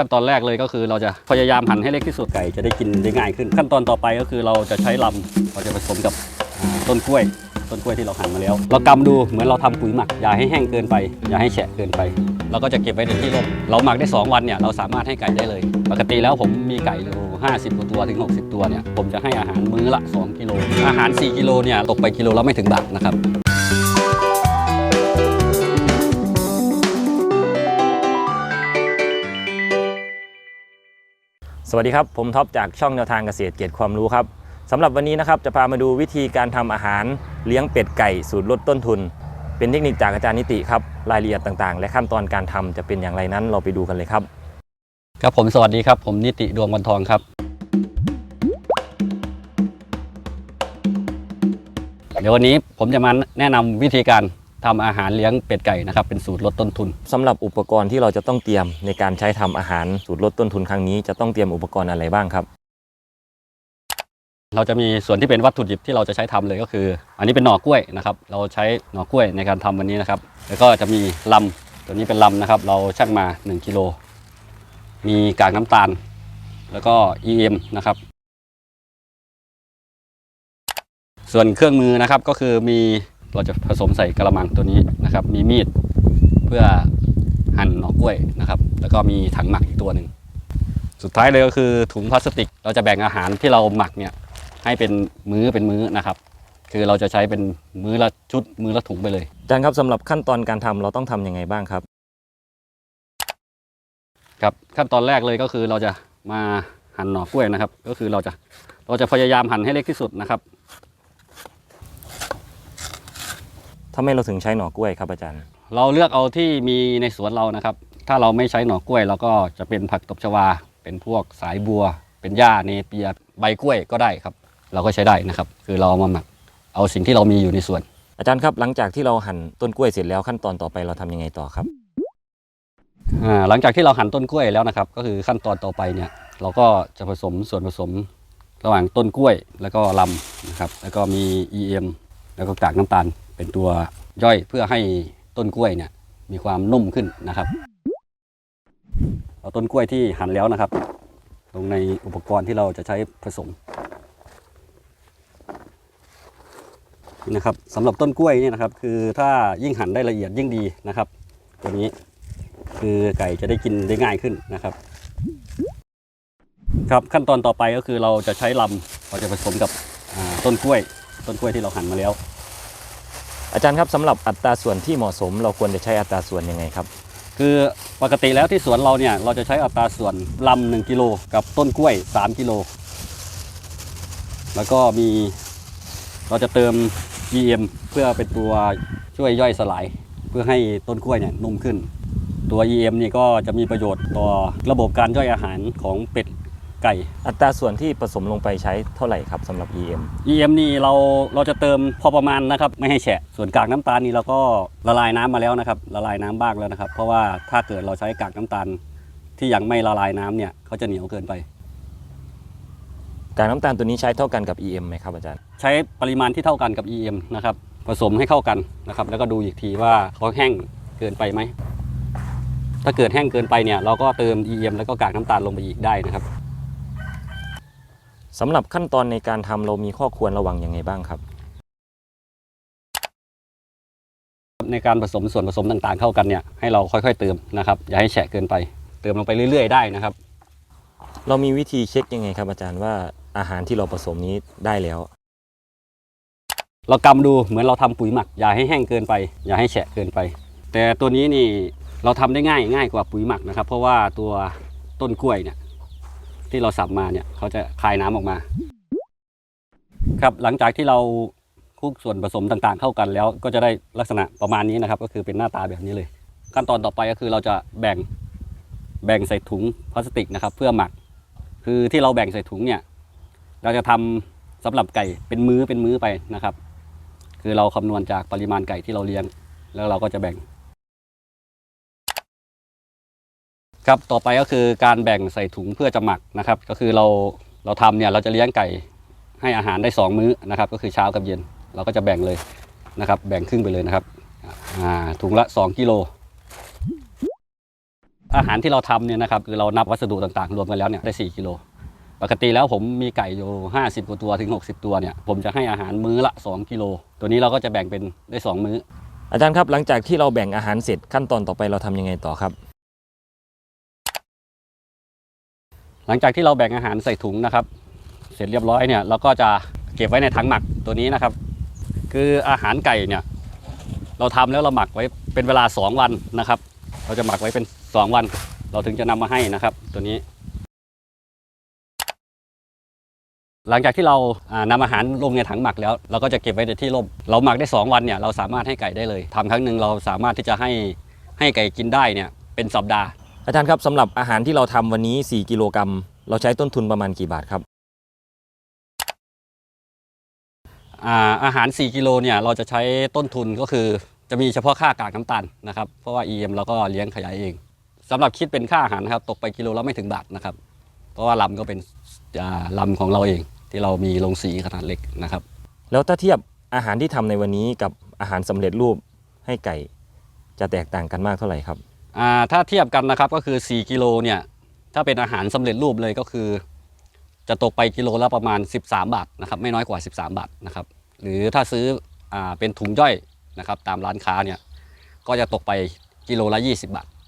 ขั้นตอนแรกเลยก็คือเราจะพยายามหั่นให้เล็กที่สุดไก่จะได้กินได้ง่ายขึ้น ขั้นตอนต่อไปก็คือเราจะใช้ลำเราจะผสมกับต้นกล้วย ต้นกล้วยที่เราหั่นมาแล้ว เรากำดูเหมือนเราทำปุ๋ยหมัก อย่าให้แห้งเกินไป อย่าให้แฉะเกินไปเราก็จะเก็บไว้ในที่ร่มเราหมักได้ 2 วันเนี่ยเราสามารถให้ไก่ได้เลย ปกติแล้วผมมีไก่อยู่50กว่าตัวถึง 60 ตัวเนี่ยผมจะให้อาหารมื้อละ 2 กิโล อาหาร 4 กิโลเนี่ยตกไปกิโลละไม่ถึงบาทนะครับ สวัสดีครับ ผมท็อปจากช่องแนวทางเกษตรเกียรติความรู้ครับสำหรับวันนี้นะครับจะพามาดูวิธีการทำอาหารเลี้ยงเป็ดไก่สูตรลดต้นทุน เป็นเทคนิคจากอาจารย์นิติครับรายละเอียดต่างๆ และขั้นตอนการทำจะเป็นอย่างไรนั้นเราไปดูกันเลยครับ ครับผมสวัสดีครับ ผมนิติดวงวันทองครับ เดี๋ยววันนี้ผมจะมาแนะนำวิธีการ ทำอาหารเลี้ยงเป็ดไก่นะครับเป็นสูตรลดต้นทุน สำหรับอุปกรณ์ที่เราจะต้องเตรียมในการใช้ทำอาหารสูตรลดต้นทุนครั้งนี้จะต้องเตรียมอุปกรณ์อะไรบ้างครับ เราจะมีส่วนที่เป็นวัตถุดิบที่เราจะใช้ทำเลยก็คือ อันนี้เป็นหน่อกล้วยนะครับ เราใช้หน่อกล้วยในการทำวันนี้นะครับ แล้วก็จะมีลำตัวนี้เป็นลำนะครับ เราชั่งมา 1กิโลมีกากน้ำตาล แล้วก็ EM นะครับ ส่วนเครื่องมือนะครับก็คือมี เราจะผสมใส่กระมังตัวนี้นะครับ มีมีดเพื่อหั่นหน่อกล้วยนะครับ แล้วก็มีถังหมักอีกตัวหนึ่งสุดท้ายเลยก็คือถุงพลาสติก เราจะแบ่งอาหารที่เราหมักเนี่ยให้เป็นมื้อเป็นมื้อนะครับ คือเราจะใช้เป็นมื้อละชุดมื้อละถุงไปเลยอาจารย์ครับสำหรับขั้นตอนการทำเราต้องทำยังไงบ้างครับ ครับขั้นตอนแรกเลยก็คือเราจะมาหั่นหน่อกล้วยนะครับ ก็คือเราจะเราจะพยายามหั่นให้เล็กที่สุดนะครับ ทำไมเราถึงใช้หน่อกล้วยครับอาจารย์ เราเลือกเอาที่มีในสวนเรานะครับ ถ้าเราไม่ใช้หน่อกล้วยเราก็จะเป็นผักตบชวา เป็นพวกสายบัว เป็นหญ้าเนเปียใบกล้วยก็ได้ครับ เราก็ใช้ได้นะครับ คือเราเอามาหมักเอาสิ่งที่เรามีอยู่ในสวน อาจารย์ครับหลังจากที่เราหั่นต้นกล้วยเสร็จแล้วขั้นตอนต่อไปเราทำยังไงต่อครับ อ่าหลังจากที่เราหั่นต้นกล้วยแล้วนะครับ ก็คือขั้นตอนต่อไปเนี่ยเราก็จะผสมส่วนผสมระหว่างต้นกล้วยแล้วก็ลำนะครับ แล้วก็มี EM แล้วก็กากน้ำตาล เป็นตัวย่อยเพื่อให้ต้นกล้วยเนี่ยมีความนุ่มขึ้นนะครับ เอาต้นกล้วยที่หั่นแล้วนะครับ ลงในอุปกรณ์ที่เราจะใช้ผสมนะครับสำหรับต้นกล้วยเนี่ยนะครับคือถ้ายิ่งหั่นได้ละเอียดยิ่งดีนะครับ ตัวนี้คือไก่จะได้กินได้ง่ายขึ้นนะครับ ครับขั้นตอนต่อไปก็คือเราจะใช้ลำเราจะผสมกับต้นกล้วย ต้นกล้วยที่เราหั่นมาแล้ว อาจารย์ครับสำหรับอัตราส่วนที่เหมาะสม เราควรจะใช้อัตราส่วนยังไงครับ คือปกติแล้วที่สวนเราเนี่ยเราจะใช้อัตราส่วนลำหนึ่งกิโลกับต้นกล้วย 3กิโลแล้วก็มีเราจะเติม EM เพื่อเป็นตัวช่วยย่อยสลาย เพื่อให้ต้นกล้วยเนี่ยนุ่มขึ้น ตัว EM นี่ก็จะมีประโยชน์ต่อระบบการย่อยอาหารของเป็ด ไก่ อัตราส่วนที่ผสมลงไปใช้เท่าไหร่ครับสำหรับ EM EM นี่เราเราจะเติมพอประมาณนะครับไม่ให้แฉะ ส่วนกากน้ำตาลนี่เราก็ละลายน้ำมาแล้วนะครับละลายน้ำบ้างแล้วนะครับ เพราะว่าถ้าเกิดเราใช้กากน้ำตาล ที่ยังไม่ละลายน้ำเนี่ยเขาจะเหนียวเกินไป การน้ำตาลตัวนี้ใช้เท่ากันกับ EM ไหมครับอาจารย์ ใช้ปริมาณที่เท่ากันกับ EM นะครับผสมให้เข้ากันนะครับ แล้วก็ดูอีกทีว่าเขาแห้งเกินไปไหม ถ้าเกิดแห้งเกินไปเนี่ยเราก็เติม EM แล้วก็กากน้ำตาลลงไปอีกได้นะครับ สำหรับขั้นตอนในการทำเรามีข้อควรระวังยังไงบ้างครับ ในการผสมส่วนผสมต่างๆเข้ากันเนี่ยให้เราค่อยๆเติมนะครับ อย่าให้แฉะเกินไป เติมลงไปเรื่อยๆได้นะครับ เรามีวิธีเช็คยังไงครับอาจารย์ว่าอาหารที่เราผสมนี้ได้แล้ว เรากำดูเหมือนเราทำปุ๋ยหมัก อย่าให้แห้งเกินไป อย่าให้แฉะเกินไป แต่ตัวนี้นี่เราทำได้ง่ายง่ายกว่าปุ๋ยหมักนะครับ เพราะว่าตัวต้นกล้วยเนี่ย ที่เราสับมาเนี่ยเขาจะคายน้ำออกมา ครับหลังจากที่เราคลุกส่วนผสมต่างๆ เข้ากันแล้วก็จะได้ลักษณะประมาณนี้นะครับ ก็คือเป็นหน้าตาแบบนี้เลย ขั้นตอนต่อไปก็คือเราจะแบ่งแบ่งใส่ถุงพลาสติกนะครับ เพื่อหมัก คือที่เราแบ่งใส่ถุงเนี่ย เราจะทำสำหรับไก่เป็นมื้อเป็นมื้อไปนะครับ คือเราคำนวณจากปริมาณไก่ที่เราเลี้ยง แล้วเราก็จะแบ่ง ครับต่อไปก็คือการแบ่งใส่ถุงเพื่อจะหมักนะครับ ก็คือเราเราทำเนี่ยเราจะเลี้ยงไก่ให้อาหารได้ 2 มื้อนะครับ ก็คือเช้ากับเย็นเราก็จะแบ่งเลยนะครับ แบ่งครึ่งไปเลยนะครับอ่าถุงละ 2กิโลอาหารที่เราทำเนี่ยนะครับคือเรานับวัสดุต่างๆ รวมกันแล้วเนี่ยได้ 4กิโลปกติแล้วผมมีไก่อยู่ 50กว่าตัวถึง 60 ตัวเนี่ยผมจะให้อาหารมื้อละ 2กิโลตัวนี้เราก็จะแบ่งเป็นได้ 2 มื้อ อาจารย์ครับหลังจากที่เราแบ่งอาหารเสร็จขั้นตอนต่อไปเราทำยังไงต่อครับ หลังจากที่เราแบ่งอาหารใส่ถุงนะครับ เสร็จเรียบร้อยเนี่ยเราก็จะเก็บไว้ในถังหมักตัวนี้นะครับ คืออาหารไก่เนี่ยเราทำแล้วเราหมักไว้เป็นเวลา 2 วันนะครับ เราจะหมักไว้เป็น 2 วัน เราถึงจะนำมาให้นะครับ ตัวนี้ หลังจากที่เราอ่านำอาหารลงในถังหมักแล้ว เราก็จะเก็บไว้ในที่ร่มเราหมักได้ 2 วันเนี่ยเราสามารถให้ไก่ได้เลยทำครั้งหนึ่งเราสามารถที่จะให้ให้ไก่กินได้เนี่ยเป็นสัปดาห์ อาจารย์ครับสำหรับอาหารที่เราทำวันนี้ 4 กิโลกรัม เราใช้ต้นทุนประมาณกี่บาทครับอ่าอาหาร 4 กิโลเนี่ยเราจะใช้ต้นทุนก็คือจะมีเฉพาะค่ากากน้ำตาลนะครับเพราะว่า EM เราก็เลี้ยงขยายเองสำหรับคิดเป็นค่าอาหารนะครับตกไปกิโลละไม่ถึงบาทนะครับ เพราะว่าลำก็เป็นอ่าลำของเราเองที่เรามีโรงสีขนาดเล็กนะครับ แล้วถ้าเทียบอาหารที่ทำในวันนี้กับอาหารสำเร็จรูปให้ไก่จะแตกต่างกันมากเท่าไหร่ครับอ่า ถ้าเทียบกันนะครับก็คือ 4 กิโลเนี่ย ถ้าเป็นอาหารสำเร็จรูปเลยก็คือ จะตกไปกิโลละประมาณ 13 บาทนะครับ ไม่น้อยกว่า 13 บาทนะครับ หรือถ้าซื้ออเป็นถุงย่อยนะครับ ตามร้านค้าเนี่ย ก็จะตกไปกิโลละ 20 บาท